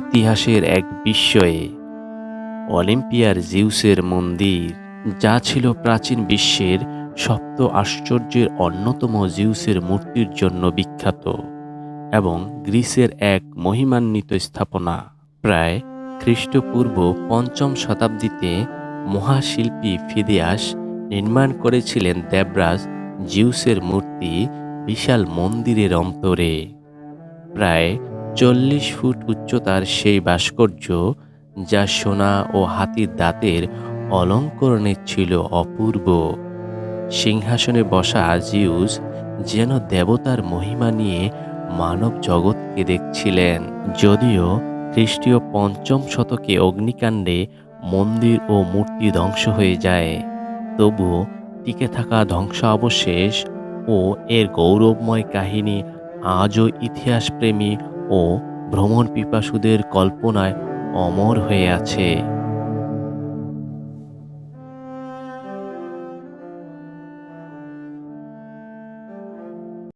ইতিহাসের এক বিস্ময়ে অলিম্পিয়ার জিউসের মন্দির, যা ছিল প্রাচীন বিশ্বের সপ্ত আশ্চর্যের অন্যতম জিউসের মূর্তির জন্য বিখ্যাত এবং গ্রিসের এক মহিমান্বিত স্থাপনা, প্রায় খ্রিস্টপূর্ব পঞ্চম শতাব্দীতে মহাশিল্পী ফিদিয়াস নির্মাণ করেছিলেন দেবরাজ জিউসের মূর্তি বিশাল মন্দিরের অন্তরে। প্রায় চল্লিশ ফুট উচ্চতার সেই ভাস্কর্য, যা সোনা ও হাতির দাঁতের অলঙ্করণে ছিল অপূর্ব। সিংহাসনে বসা জিউস যেন দেবতার মহিমা নিয়ে মানব জগৎকে দেখছিলেন। যদিও খ্রিস্টীয় পঞ্চম শতকে অগ্নিকাণ্ডে মন্দির ও মূর্তি ধ্বংস হয়ে যায় তবুও টিকে থাকা ধ্বংসাবশেষ ও এর গৌরবময় কাহিনী আজও ইতিহাসপ্রেমী ও ভ্রমণ পিপাসুদের কল্পনায় অমর হয়ে আছে।